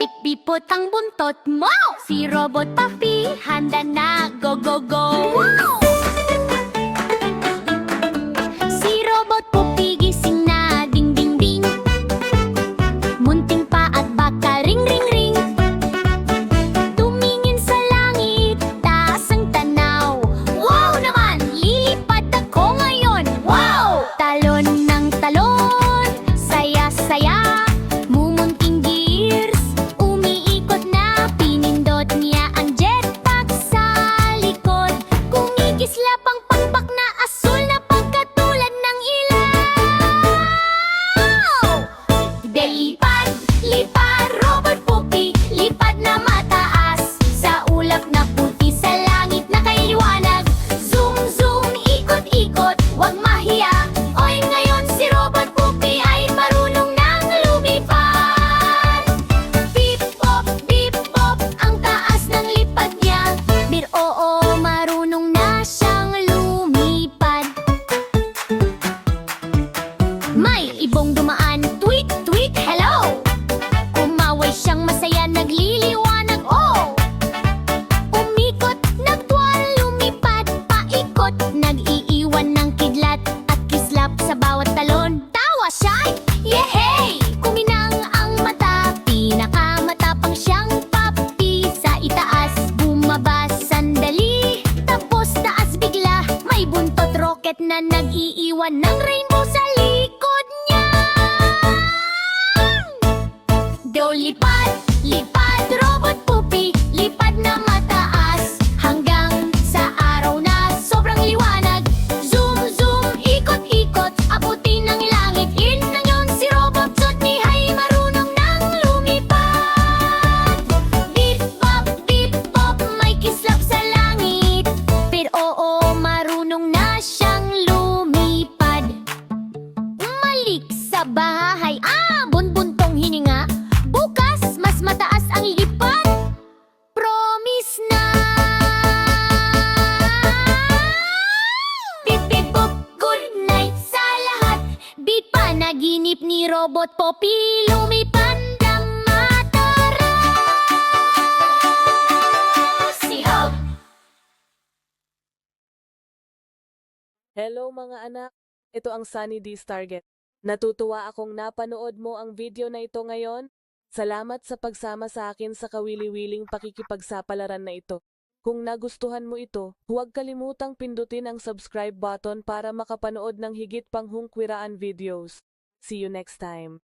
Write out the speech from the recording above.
Pipipot ang buntot mo! Si Robot Puppy, handa na, go go go! Si ibong dumaan, tweet, tweet, hello! Umaway siyang masaya, nagliliwanag, oh! Umikot, nagtuwal, lumipad, paikot Nag-iiwan ng kidlat at kislap sa bawat talon Tawa siya, yehey! Kuminang ang mata, pinakamatapang siyang papi Sa itaas, bumaba, sandali Tapos taas bigla, may buntot rocket na nag-iiwan ng rainbow sa липать, липать, Di pa ni Robot Poppy Lumipad na mataras Si Hello mga anak, ito ang Sunny D's Target. Natutuwa akong napanood mo ang video na ito ngayon. Salamat sa pagsama sa akin sa kawili-wiling pakikipagsapalaran na ito. Kung nagustuhan mo ito, huwag kalimutang pindutin ang subscribe button para makapanood ng higit pang hungkwiraan videos. See you next time.